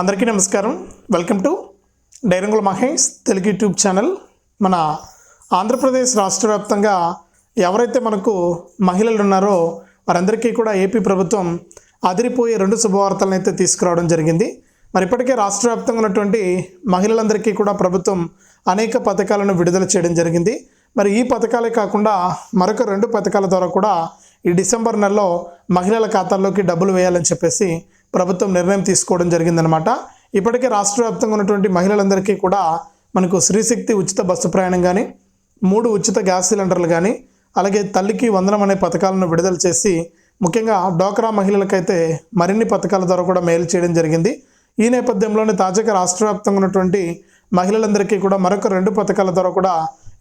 అందరికీ నమస్కారం. Welcome to Dairangula Mahesh Telugu YouTube channel. మన ఆంధ్రప్రదేశ్ రాష్ట్ర వ్యాప్తంగా ఎవరైతే మనకు మహిళలు ఉన్నారో వారందరికీ కూడా ఏపీ ప్రభుత్వం అదిరిపోయే రెండు శుభవార్తలను అయితే తీసుకురావడం జరిగింది. మరి ఇప్పటికే రాష్ట్ర వ్యాప్తంగా ఉన్నటువంటి మహిళలందరికీ కూడా ప్రభుత్వం అనేక పథకాలను విడుదల చేయడం జరిగింది. మరి ఈ పథకాలే కాకుండా మరొక రెండు పథకాల ద్వారా కూడా ఈ డిసెంబర్ నెలలో మహిళల ఖాతాల్లోకి డబ్బులు వేయాలని చెప్పేసి ప్రభుత్వం నిర్ణయం తీసుకోవడం జరిగిందనమాట ఇప్పటికే రాష్ట్ర వ్యాప్తంగా ఉన్నటువంటి మహిళలందరికీ కూడా మనకు శ్రీశక్తి ఉచిత బస్సు ప్రయాణం కానీ మూడు ఉచిత గ్యాస్ సిలిండర్లు కానీ అలాగే తల్లికి వందనం అనే పథకాలను విడుదల చేసి ముఖ్యంగా డోక్రా మహిళలకైతే మరిన్ని పథకాల ద్వారా కూడా మేలు చేయడం జరిగింది. ఈ నేపథ్యంలోనే తాజాగా రాష్ట్ర వ్యాప్తంగా ఉన్నటువంటి మహిళలందరికీ కూడా మరొక రెండు పథకాల ద్వారా కూడా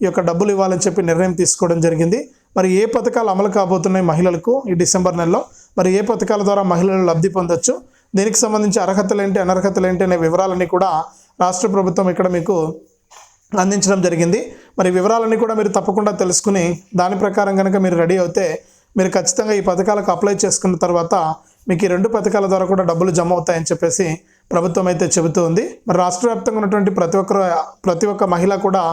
ఈ యొక్క డబ్బులు ఇవ్వాలని చెప్పి నిర్ణయం తీసుకోవడం జరిగింది. మరి ఏ పథకాలు అమలు కాబోతున్నాయి మహిళలకు ఈ డిసెంబర్ నెలలో? మరి ఏ పథకాల ద్వారా మహిళలు లబ్ధి పొందొచ్చు? దీనికి సంబంధించి అర్హతలు ఏంటి అనర్హతలు ఏంటి అనే వివరాలన్నీ కూడా రాష్ట్ర ప్రభుత్వం ఇక్కడ మీకు అందించడం జరిగింది. మరి వివరాలన్నీ కూడా మీరు తప్పకుండా తెలుసుకుని దాని ప్రకారం కనుక మీరు రెడీ అవుతే మీరు ఖచ్చితంగా ఈ పథకాలకు అప్లై చేసుకున్న తర్వాత మీకు ఈ రెండు పథకాల ద్వారా కూడా డబ్బులు జమ అవుతాయని చెప్పేసి ప్రభుత్వం అయితే చెబుతూ ఉంది. మరి రాష్ట్ర వ్యాప్తంగా ఉన్నటువంటి ప్రతి ఒక్కరు ప్రతి ఒక్క మహిళ కూడా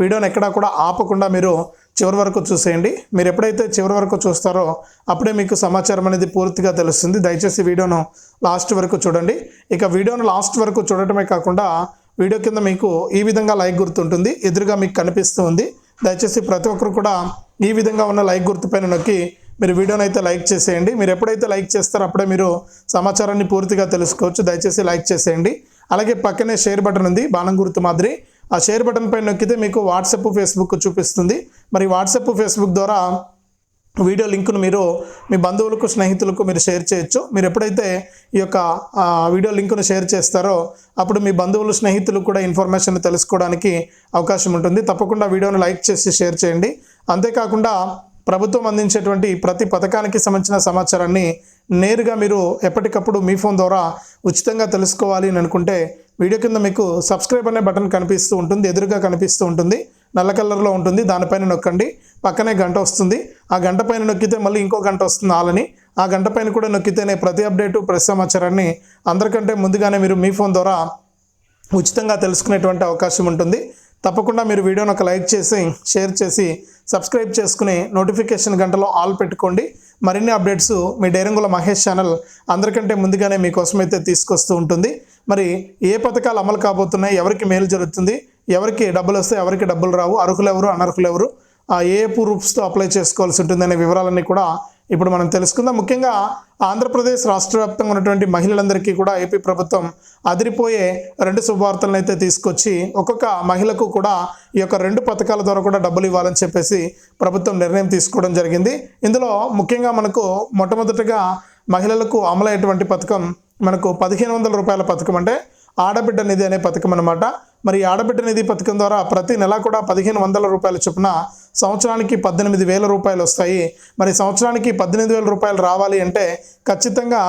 వీడియోని ఎక్కడా కూడా ఆపకుండా మీరు చివరి వరకు చూసేయండి. మీరు ఎప్పుడైతే చివరి వరకు చూస్తారో అప్పుడే మీకు సమాచారం అనేది పూర్తిగా తెలుస్తుంది. దయచేసి వీడియోను లాస్ట్ వరకు చూడండి. ఇక వీడియోను లాస్ట్ వరకు చూడటమే కాకుండా వీడియో కింద మీకు ఈ విధంగా లైక్ గుర్తుంటుంది. ఎదురుగా మీకు కనిపిస్తూ ఉంది. దయచేసి ప్రతి ఒక్కరు కూడా ఈ విధంగా ఉన్న లైక్ గుర్తుపైన నొక్కి మీరు వీడియోని అయితే లైక్ చేసేయండి. మీరు ఎప్పుడైతే లైక్ చేస్తారో అప్పుడే మీరు సమాచారాన్ని పూర్తిగా తెలుసుకోవచ్చు. దయచేసి లైక్ చేసేయండి. అలాగే పక్కనే షేర్ బటన్ ఉంది. బాణం గుర్తు మాదిరి. ఆ షేర్ బటన్ పైన నొక్కితే మీకు వాట్సాప్ ఫేస్బుక్ చూపిస్తుంది. మరి వాట్సాప్ ఫేస్బుక్ ద్వారా వీడియో లింక్ను మీరు మీ బంధువులకు స్నేహితులకు మీరు షేర్ చేయొచ్చు. మీరు ఎప్పుడైతే ఈ యొక్క వీడియో లింకును షేర్ చేస్తారో అప్పుడు మీ బంధువులు స్నేహితులు కూడా ఇన్ఫర్మేషన్ తెలుసుకోవడానికి అవకాశం ఉంటుంది. తప్పకుండా వీడియోను లైక్ చేసి షేర్ చేయండి. అంతేకాకుండా ప్రభుత్వం అందించేటువంటి ప్రతి పథకానికి సంబంధించిన సమాచారాన్ని నేరుగా మీరు ఎప్పటికప్పుడు మీ ఫోన్ ద్వారా ఉచితంగా తెలుసుకోవాలి అని అనుకుంటే వీడియో కింద మీకు సబ్స్క్రైబ్ అనే బటన్ కనిపిస్తూ ఉంటుంది ఎదురుగా కనిపిస్తూ ఉంటుంది నల్ల కలర్లో ఉంటుంది దానిపైన నొక్కండి పక్కనే గంట వస్తుంది. ఆ గంట పైన నొక్కితే మళ్ళీ ఇంకో గంట వస్తుంది ఆలని. ఆ గంట పైన కూడా నొక్కితేనే ప్రతి అప్డేటు ప్రతి సమాచారాన్ని అందరికంటే ముందుగానే మీరు మీ ఫోన్ ద్వారా ఉచితంగా తెలుసుకునేటువంటి అవకాశం ఉంటుంది. తప్పకుండా మీరు వీడియోని ఒక లైక్ చేసి షేర్ చేసి సబ్స్క్రైబ్ చేసుకుని నోటిఫికేషన్ గంటలో ఆల్ పెట్టుకోండి. మరిన్ని అప్డేట్స్ మీ డైరంగుల మహేష్ ఛానల్ అందరికంటే ముందుగానే మీకోసం అయితే తీసుకొస్తూ ఉంటుంది. మరి ఏ పథకాలు అమలు కాబోతున్నాయి ఎవరికి మేలు జరుగుతుంది ఎవరికి డబ్బులు వస్తే ఎవరికి డబ్బులు రావు అర్హులు ఎవరు అనర్హులు ఎవరు ఆ ఏ ప్రూఫ్స్తో అప్లై చేసుకోవాల్సి ఉంటుందనే వివరాలన్నీ కూడా ఇప్పుడు మనం తెలుసుకుందాం. ముఖ్యంగా ఆంధ్రప్రదేశ్ రాష్ట్ర వ్యాప్తంగా ఉన్నటువంటి మహిళలందరికీ కూడా ఏపీ ప్రభుత్వం అదిరిపోయే రెండు శుభవార్తలను అయితే తీసుకొచ్చి ఒక్కొక్క మహిళకు కూడా ఈ యొక్క రెండు పథకాల ద్వారా కూడా డబ్బులు ఇవ్వాలని చెప్పేసి ప్రభుత్వం నిర్ణయం తీసుకోవడం జరిగింది. ఇందులో ముఖ్యంగా మనకు మొట్టమొదటిగా మహిళలకు అమలయ్యేటువంటి పథకం మనకు పదిహేను వందల రూపాయల పథకం అంటే ఆడబిడ్డ నిధి అనే పథకం అనమాట మరి ఆడబిడ్డ నిధి పథకం ద్వారా ప్రతి నెల కూడా పదిహేను వందల రూపాయల చొప్పున సంవత్సరానికి పద్దెనిమిది వేల రూపాయలు వస్తాయి. మరి సంవత్సరానికి పద్దెనిమిది వేల రూపాయలు రావాలి అంటే ఖచ్చితంగా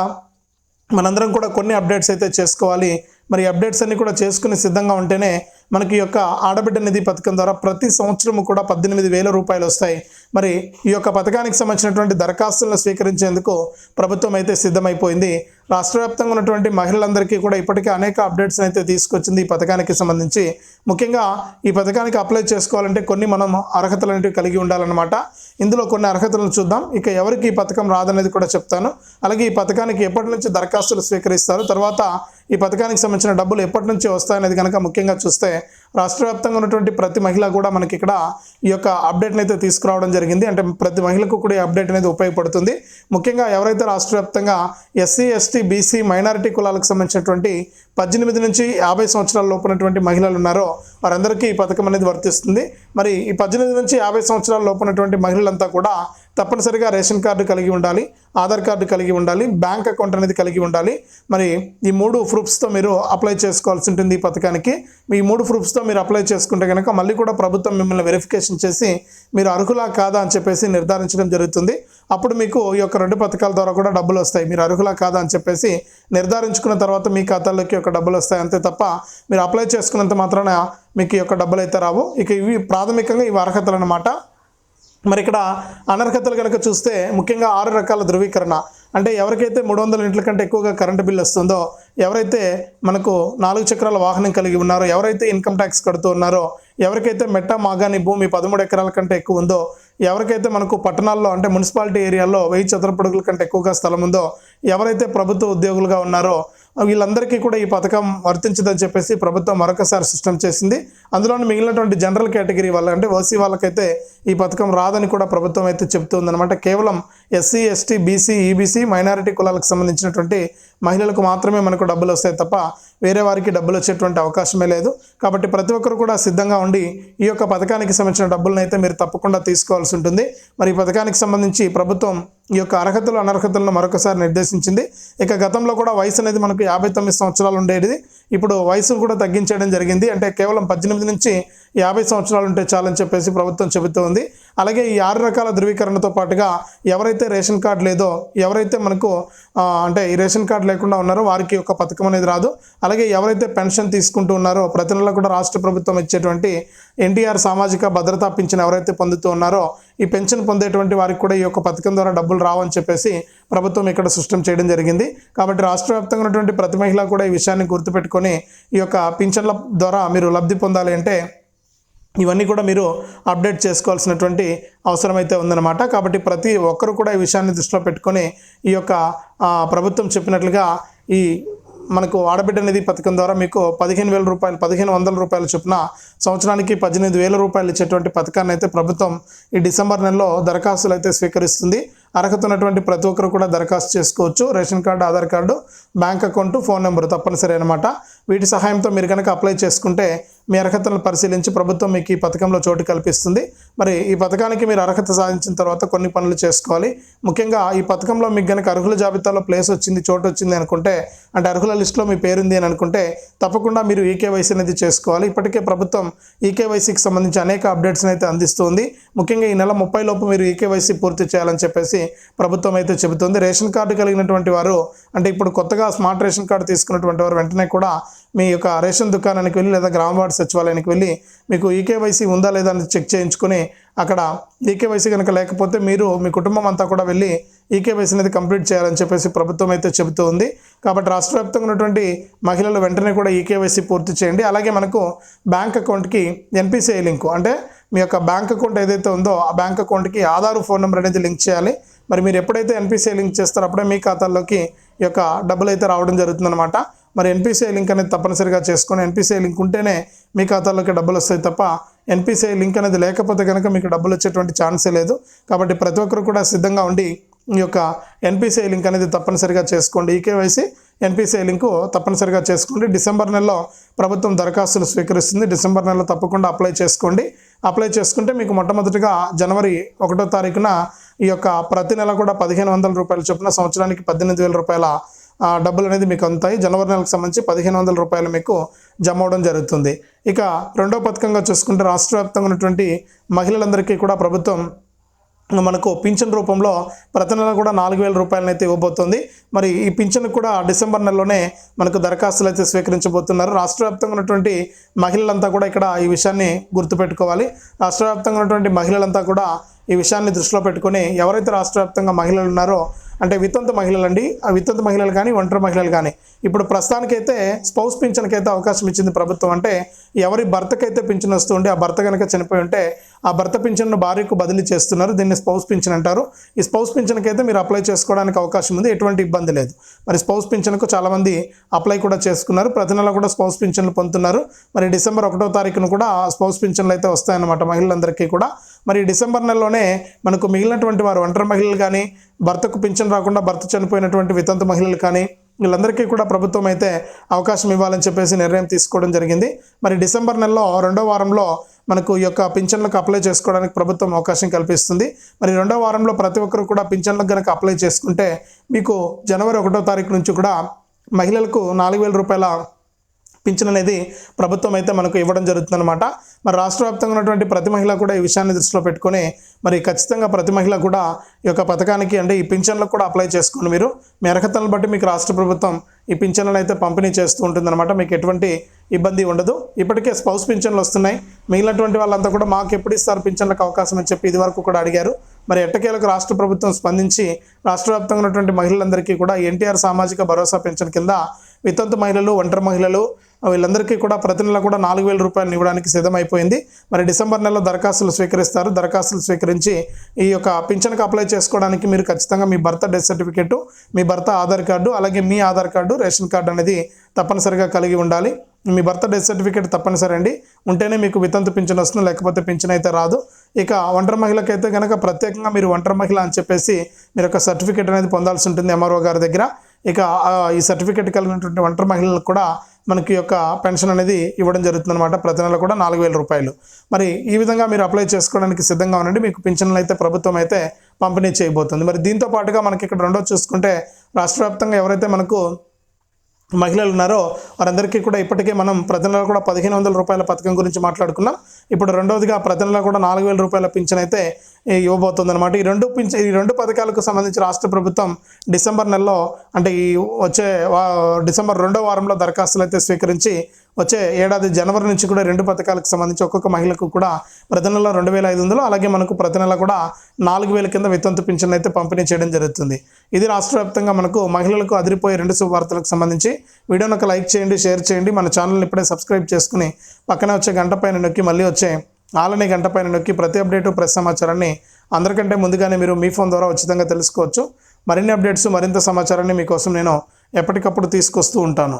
మనందరం కూడా కొన్ని అప్డేట్స్ అయితే చేసుకోవాలి. మరి అప్డేట్స్ అన్నీ కూడా చేసుకుని సిద్ధంగా ఉంటేనే మనకి యొక్క ఆడబిడ్డ నిధి పథకం ద్వారా ప్రతి సంవత్సరము కూడా పద్దెనిమిది వేల రూపాయలు వస్తాయి. మరి ఈ యొక్క పథకానికి సంబంధించినటువంటి దరఖాస్తులను స్వీకరించేందుకు ప్రభుత్వం అయితే సిద్ధమైపోయింది. రాష్ట్ర వ్యాప్తంగా ఉన్నటువంటి మహిళలందరికీ కూడా ఇప్పటికే అనేక అప్డేట్స్ అయితే తీసుకొచ్చింది ఈ పథకానికి సంబంధించి. ముఖ్యంగా ఈ పథకానికి అప్లై చేసుకోవాలంటే కొన్ని మనం అర్హతలు అనేవి కలిగి ఉండాలన్నమాట. ఇందులో కొన్ని అర్హతలను చూద్దాం. ఇక ఎవరికి ఈ పథకం రాదనేది కూడా చెప్తాను. అలాగే ఈ పథకానికి ఎప్పటి నుంచి దరఖాస్తులు స్వీకరిస్తారు తర్వాత ఈ పథకానికి సంబంధించిన డబ్బులు ఎప్పటి నుంచి వస్తాయనేది కనుక ముఖ్యంగా చూస్తే రాష్ట్ర వ్యాప్తంగా ఉన్నటువంటి ప్రతి మహిళ కూడా మనకి ఇక్కడ ఈ యొక్క అప్డేట్ని అయితే తీసుకురావడం జరిగింది. అంటే ప్రతి మహిళకు కూడా ఈ అప్డేట్ అనేది ఉపయోగపడుతుంది. ముఖ్యంగా ఎవరైతే రాష్ట్ర వ్యాప్తంగా ఎస్సీ ఎస్టీ బీసీ మైనారిటీ కులాలకు సంబంధించినటువంటి పద్దెనిమిది నుంచి యాభై సంవత్సరాల లోపు ఉన్నటువంటి మహిళలు ఉన్నారో వారందరికీ ఈ పథకం అనేది వర్తిస్తుంది. మరి ఈ పద్దెనిమిది నుంచి యాభై సంవత్సరాల లోపు ఉన్నటువంటి మహిళలంతా కూడా తప్పనిసరిగా రేషన్ కార్డు కలిగి ఉండాలి ఆధార్ కార్డు కలిగి ఉండాలి బ్యాంక్ అకౌంట్ అనేది కలిగి ఉండాలి. మరి ఈ మూడు ప్రూఫ్స్తో మీరు అప్లై చేసుకోవాల్సి ఉంటుంది ఈ పథకానికి. మీ మూడు ప్రూఫ్స్తో మీరు అప్లై చేసుకుంటే కనుక మళ్ళీ కూడా ప్రభుత్వం మిమ్మల్ని వెరిఫికేషన్ చేసి మీరు అర్హులా కాదా అని చెప్పేసి నిర్ధారించడం జరుగుతుంది. అప్పుడు మీకు ఈ యొక్క రెండు పథకాల ద్వారా కూడా డబ్బులు వస్తాయి. మీరు అర్హులా కాదా అని చెప్పేసి నిర్ధారించుకున్న తర్వాత మీ ఖాతాలోకి ఒక యొక్క డబ్బులు వస్తాయి అంతే తప్ప మీరు అప్లై చేసుకున్నంత మాత్రాన మీకు ఈ యొక్క డబ్బులు అయితే రావు. ఇక ఇవి ప్రాథమికంగా ఇవి అర్హతలు అన్నమాట. మరి ఇక్కడ అనర్హతలు కనుక చూస్తే ముఖ్యంగా ఆరు రకాల ధృవీకరణ. అంటే ఎవరికైతే మూడు వందల ఇంట్ల కంటే ఎక్కువగా కరెంటు బిల్ వస్తుందో ఎవరైతే మనకు నాలుగు చక్రాల వాహనం కలిగి ఉన్నారో ఎవరైతే ఇన్కమ్ ట్యాక్స్ కడుతూ ఉన్నారో ఎవరికైతే మెట్ట మాగాని భూమి పదమూడు ఎకరాల కంటే ఎక్కువ ఉందో ఎవరికైతే మనకు పట్టణాల్లో అంటే మున్సిపాలిటీ ఏరియాల్లో వెయ్యి చదరపడుగుల కంటే ఎక్కువగా స్థలం ఉందో ఎవరైతే ప్రభుత్వ ఉద్యోగులుగా ఉన్నారో వీళ్ళందరికీ కూడా ఈ పథకం వర్తించదని చెప్పేసి ప్రభుత్వం మరొకసారి సిస్టమ్ చేసింది. అందులోని మిగిలినటువంటి జనరల్ కేటగిరీ వాళ్ళ అంటే ఓసీ వాళ్ళకైతే ఈ పథకం రాదని కూడా ప్రభుత్వం అయితే చెప్తుందన్నమాట కేవలం SC ST BC EBC minority కులాలకు సంబంధించినటువంటి మహిళలకు మాత్రమే మనకు డబ్బులు వస్తాయి తప్ప వేరే వారికి డబ్బులు వచ్చేటువంటి అవకాశమే లేదు. కాబట్టి ప్రతి ఒక్కరు కూడా సిద్ధంగా ఉండి ఈ యొక్క పథకానికి సంబంధించిన డబ్బులను అయితే మీరు తప్పకుండా తీసుకోవాల్సి ఉంటుంది. మరి ఈ పథకానికి సంబంధించి ప్రభుత్వం ఈ యొక్క అర్హతలు అనర్హతలను మరొకసారి నిర్దేశించింది. ఇక గతంలో కూడా వయసు అనేది మనకు యాభై తొమ్మిది సంవత్సరాలు ఉండేది. ఇప్పుడు వయసు కూడా తగ్గించడం జరిగింది. అంటే కేవలం పద్దెనిమిది నుంచి యాభై సంవత్సరాలు ఉంటే చాలని చెప్పేసి ప్రభుత్వం చెబుతూ ఉంది అలాగే ఈ ఆరు రకాల ధృవీకరణతో పాటుగా ఎవరైతే రేషన్ కార్డు లేదో ఎవరైతే మనకు అంటే ఈ రేషన్ కార్డు లేకుండా ఉన్నారో వారికి ఒక పథకం అనేది రాదు. అలాగే ఎవరైతే పెన్షన్ తీసుకుంటూ ఉన్నారో ప్రతి నెల కూడా రాష్ట్ర ప్రభుత్వం ఇచ్చేటువంటి ఎన్టీఆర్ సామాజిక భద్రతా పింఛన్ ఎవరైతే పొందుతూ ఉన్నారో ఈ పెన్షన్ పొందేటువంటి వారికి కూడా ఈ యొక్క పథకం ద్వారా డబ్బులు రావని చెప్పేసి ప్రభుత్వం ఇక్కడ సృష్టం చేయడం జరిగింది. కాబట్టి రాష్ట్ర వ్యాప్తంగా ఉన్నటువంటి ప్రతి మహిళ కూడా ఈ విషయాన్ని గుర్తుపెట్టుకొని ఈ యొక్క పింఛన్ల ద్వారా మీరు లబ్ధి పొందాలి అంటే ఇవన్నీ కూడా మీరు అప్డేట్ చేసుకోవాల్సినటువంటి అవసరం అయితే ఉందన్నమాట. కాబట్టి ప్రతి ఒక్కరు కూడా ఈ విషయాన్ని దృష్టిలో పెట్టుకొని ఈ యొక్క ప్రభుత్వం చెప్పినట్లుగా ఈ మనకు ఆడబిడ్డ నిధి పథకం ద్వారా మీకు పదిహేను వేల రూపాయలు పదిహేను వందల రూపాయల చొప్పున సంవత్సరానికి పద్దెనిమిది వేల రూపాయలు ఇచ్చేటువంటి పథకాన్ని అయితే ప్రభుత్వం ఈ డిసెంబర్ నెలలో దరఖాస్తులు అయితే స్వీకరిస్తుంది. అర్హత ఉన్నటువంటి ప్రతి ఒక్కరు కూడా దరఖాస్తు చేసుకోవచ్చు. Ration card Aadhaar card bank account phone number తప్పనిసరి అనమాట వీటి సహాయంతో మీరు కనుక అప్లై చేసుకుంటే మీ అర్హతలను పరిశీలించి ప్రభుత్వం మీకు ఈ పథకంలో చోటు కల్పిస్తుంది. మరి ఈ పథకానికి మీరు అర్హత సాధించిన తర్వాత కొన్ని పనులు చేసుకోవాలి. ముఖ్యంగా ఈ పథకంలో మీకు కనుక అర్హుల జాబితాలో ప్లేస్ వచ్చింది చోటు వచ్చింది అనుకుంటే అంటే అర్హుల లిస్టులో మీ పేరుంది అని అనుకుంటే తప్పకుండా మీరు ఈకేవైసీ అనేది చేసుకోవాలి. ఇప్పటికే ప్రభుత్వం ఈకేవైసీకి సంబంధించి అనేక అప్డేట్స్ని అయితే అందిస్తుంది. ముఖ్యంగా ఈ నెల ముప్పై లోపు మీరు ఈకేవైసీ పూర్తి చేయాలని చెప్పేసి ప్రభుత్వం అయితే చెబుతుంది. రేషన్ కార్డు కలిగినటువంటి వారు అంటే ఇప్పుడు కొత్తగా స్మార్ట్ రేషన్ కార్డు తీసుకున్నటువంటి వారు వెంటనే కూడా మీ యొక్క రేషన్ దుకాణానికి వెళ్ళి లేదా గ్రామవార్డు సచివాలయానికి వెళ్ళి మీకు ఈకేవైసీ ఉందా లేదా అని చెక్ చేయించుకొని అక్కడ ఈకేవైసీ కనుక లేకపోతే మీరు మీ కుటుంబం అంతా కూడా వెళ్ళి ఈకేవైసీ అనేది కంప్లీట్ చేయాలని చెప్పేసి ప్రభుత్వం అయితే చెబుతూ ఉంది. కాబట్టి రాష్ట్ర వ్యాప్తంగా ఉన్నటువంటి మహిళలు వెంటనే కూడా ఈకేవైసీ పూర్తి చేయండి. అలాగే మనకు బ్యాంక్ అకౌంట్కి ఎన్పిసిఐ లింకు అంటే మీ యొక్క బ్యాంక్ అకౌంట్ ఏదైతే ఉందో ఆ బ్యాంక్ అకౌంట్కి ఆధార్ ఫోన్ నెంబర్ అనేది లింక్ చేయాలి. మరి మీరు ఎప్పుడైతే ఎన్పిసిఐ లింక్ చేస్తారో అప్పుడే మీ ఖాతాల్లోకి ఈ యొక్క డబ్బులు అయితే రావడం జరుగుతుందన్నమాట. మరి ఎన్పిసిఐ లింక్ అనేది తప్పనిసరిగా చేసుకొని ఎన్పిసిఐ లింక్ ఉంటేనే మీ ఖాతాలోకి డబ్బులు వస్తాయి తప్ప ఎన్పిసిఐ లింక్ అనేది లేకపోతే కనుక మీకు డబ్బులు వచ్చేటువంటి ఛాన్సే లేదు. కాబట్టి ప్రతి ఒక్కరు కూడా సిద్ధంగా ఉండి ఈ యొక్క ఎన్పిసిఐ లింక్ అనేది తప్పనిసరిగా చేసుకోండి. ఈకేవైసీ ఎన్పిసిఐ లింకు తప్పనిసరిగా చేసుకోండి. డిసెంబర్ నెలలో ప్రభుత్వం దరఖాస్తులు స్వీకరిస్తుంది. డిసెంబర్ నెలలో తప్పకుండా అప్లై చేసుకోండి. అప్లై చేసుకుంటే మీకు మొట్టమొదటిగా జనవరి ఒకటో తారీఖున ఈ యొక్క ప్రతి నెల కూడా పదిహేను వందల రూపాయల చొప్పున సంవత్సరానికి పద్దెనిమిది వేల రూపాయల డబ్బులు అనేది మీకు అందుతాయి. జనవరి నెలకు సంబంధించి పదిహేను వందల రూపాయలు మీకు జమ అవడం జరుగుతుంది. ఇక రెండో పథకంగా చూసుకుంటే రాష్ట్ర వ్యాప్తంగా ఉన్నటువంటి మహిళలందరికీ కూడా ప్రభుత్వం మనకు పింఛన్ రూపంలో ప్రతి నెల కూడా నాలుగు వేల రూపాయలను అయితే ఇవ్వబోతుంది. మరి ఈ పింఛన్ కూడా డిసెంబర్ నెలలోనే మనకు దరఖాస్తులు అయితే స్వీకరించబోతున్నారు. రాష్ట్ర వ్యాప్తంగా ఉన్నటువంటి మహిళలంతా కూడా ఇక్కడ ఈ విషయాన్ని గుర్తుపెట్టుకోవాలి. రాష్ట్ర వ్యాప్తంగా ఉన్నటువంటి మహిళలంతా కూడా ఈ విషయాన్ని దృష్టిలో పెట్టుకొని ఎవరైతే రాష్ట్ర వ్యాప్తంగా మహిళలు ఉన్నారో అంటే వితంత మహిళలు అండి. ఆ వితంత మహిళలు కానీ ఒంటరి మహిళలు కానీ ఇప్పుడు ప్రస్తుతానికైతే స్పౌస్ పింఛన్కైతే అవకాశం ఇచ్చింది ప్రభుత్వం. అంటే ఎవరి భర్తకైతే పింఛన్ వస్తుంటే ఆ భర్త కనుక చనిపోయి ఉంటే ఆ భర్త పింఛన్ను భార్యకు బదిలీ చేస్తున్నారు. దీన్ని స్పౌస్ పింఛన్ అంటారు. ఈ స్పౌస్ పింఛన్కైతే మీరు అప్లై చేసుకోవడానికి అవకాశం ఉంది. ఎటువంటి ఇబ్బంది లేదు. మరి స్పౌస్ పింఛన్కు చాలామంది అప్లై కూడా చేసుకున్నారు. ప్రతి నెల కూడా స్పౌస్ పింఛన్లు పొందుతున్నారు. మరి డిసెంబర్ ఒకటో తారీఖున కూడా స్పౌస్ పింఛన్లు అయితే వస్తాయన్నమాట మహిళలందరికీ కూడా. మరి డిసెంబర్ నెలలోనే మనకు మిగిలినటువంటి వారు ఒంటరి మహిళలు కానీ భర్తకు పింఛన్ రాకుండా భర్త చనిపోయినటువంటి వితంతు మహిళలు కానీ వీళ్ళందరికీ కూడా ప్రభుత్వం అయితే అవకాశం ఇవ్వాలని చెప్పేసి నిర్ణయం తీసుకోవడం జరిగింది. మరి డిసెంబర్ నెలలో రెండో వారంలో మనకు ఈ యొక్క పింఛన్లకు అప్లై చేసుకోవడానికి ప్రభుత్వం అవకాశం కల్పిస్తుంది. మరి రెండో వారంలో ప్రతి ఒక్కరు కూడా పింఛన్లకు కనుక అప్లై చేసుకుంటే మీకు జనవరి ఒకటో తారీఖు నుంచి కూడా మహిళలకు నాలుగు వేల రూపాయల పింఛన్ అనేది ప్రభుత్వం అయితే మనకు ఇవ్వడం జరుగుతుందన్నమాట. మరి రాష్ట్ర వ్యాప్తంగా ఉన్నటువంటి ప్రతి మహిళ కూడా ఈ విషయాన్ని దృష్టిలో పెట్టుకొని మరి ఖచ్చితంగా ప్రతి మహిళ కూడా ఈ యొక్క పథకానికి అంటే ఈ పింఛన్లకు కూడా అప్లై చేసుకోండి మీరు. మీ అర్హతలను బట్టి మీకు రాష్ట్ర ప్రభుత్వం ఈ పింఛన్లను అయితే పంపిణీ చేస్తూ ఉంటుందన్నమాట. మీకు ఎటువంటి ఇబ్బంది ఉండదు. ఇప్పటికే స్పౌస్ పింఛన్లు వస్తున్నాయి. మిగిలినటువంటి వాళ్ళంతా కూడా మాకు ఎప్పుడు ఇస్తారు పింఛన్లకు అవకాశం అని చెప్పి ఇదివరకు కూడా అడిగారు. మరి ఎట్టకేలకు రాష్ట్ర ప్రభుత్వం స్పందించి రాష్ట్ర వ్యాప్తంగా ఉన్నటువంటి మహిళలందరికీ కూడా ఎన్టీఆర్ సామాజిక భరోసా పెన్షన్ కింద వితంతు మహిళలు ఒంటరి మహిళలు వీళ్ళందరికీ కూడా ప్రతి నెల కూడా నాలుగు వేల రూపాయలు ఇవ్వడానికి సిద్ధమైపోయింది. మరి డిసెంబర్ నెలలో దరఖాస్తులు స్వీకరిస్తారు. దరఖాస్తులు స్వీకరించి ఈ యొక్క పింఛన్కి అప్లై చేసుకోవడానికి మీరు ఖచ్చితంగా మీ భర్త డెత్ సర్టిఫికేటు మీ భర్త ఆధార్ కార్డు అలాగే మీ ఆధార్ కార్డు రేషన్ కార్డు అనేది తప్పనిసరిగా కలిగి ఉండాలి. మీ భర్త డెత్ సర్టిఫికేట్ తప్పనిసరి అండి. ఉంటేనే మీకు వితంతు పింఛన్ వస్తుంది లేకపోతే పింఛన్ అయితే రాదు. ఇక ఒంటరి మహిళకైతే కనుక ప్రత్యేకంగా మీరు ఒంటరి మహిళ అని చెప్పేసి మీరు ఒక సర్టిఫికేట్ అనేది పొందాల్సి ఉంటుంది ఎంఆర్ఓ గారి దగ్గర. ఇక ఈ సర్టిఫికేట్ కలిగినటువంటి ఒంటరి మహిళలకు కూడా మనకి యొక్క పెన్షన్ అనేది ఇవ్వడం జరుగుతుంది అనమాట ప్రతి నెల కూడా నాలుగు వేల రూపాయలు. మరి ఈ విధంగా మీరు అప్లై చేసుకోవడానికి సిద్ధంగా ఉండండి. మీకు పింఛన్లు అయితే ప్రభుత్వం అయితే పంపిణీ చేయబోతుంది. మరి దీంతో పాటుగా మనకి ఇక్కడ రెండో చూసుకుంటే రాష్ట్ర వ్యాప్తంగా ఎవరైతే మనకు మహిళలు ఉన్నారో వారందరికీ కూడా ఇప్పటికే మనం ప్రతి నెల కూడా పదిహేను వందల రూపాయల పథకం గురించి మాట్లాడుకున్నాం. ఇప్పుడు రెండవదిగా ప్రతి నెల కూడా నాలుగు వేల రూపాయల పింఛన్ అయితే ఇవ్వబోతుందన్నమాట. ఇవ్వబోతుంది అనమాట ఈ రెండు పింఛ ఈ రెండు పథకాలకు సంబంధించి రాష్ట్ర ప్రభుత్వం డిసెంబర్ నెలలో అంటే ఈ వచ్చే డిసెంబర్ రెండో వారంలో దరఖాస్తులు అయితే స్వీకరించి వచ్చే ఏడాది జనవరి నుంచి కూడా రెండు పథకాలకు సంబంధించి ఒక్కొక్క మహిళకు కూడా ప్రతి నెల రెండు వేల ఐదు వందలు అలాగే మనకు ప్రతి నెల కూడా నాలుగు వేల కింద వితంతు పింఛన్ అయితే పంపిణీ చేయడం జరుగుతుంది. ఇది రాష్ట్ర వ్యాప్తంగా మనకు మహిళలకు అదిరిపోయే రెండు శుభవార్తలకు సంబంధించి వీడియోను ఒక లైక్ చేయండి షేర్ చేయండి మన ఛానల్ని ఇప్పుడే సబ్స్క్రైబ్ చేసుకుని పక్కనే వచ్చే గంట పైన నొక్కి మళ్ళీ వచ్చే ఆలనే గంట పైన నొక్కి ప్రతి అప్డేటు ప్రెస్ సమాచారాన్ని అందరికంటే ముందుగానే మీరు మీ ఫోన్ ద్వారా ఉచితంగా తెలుసుకోవచ్చు. మరిన్ని అప్డేట్స్ మరింత సమాచారాన్ని మీకోసం నేను ఎప్పటికప్పుడు తీసుకొస్తూ ఉంటాను.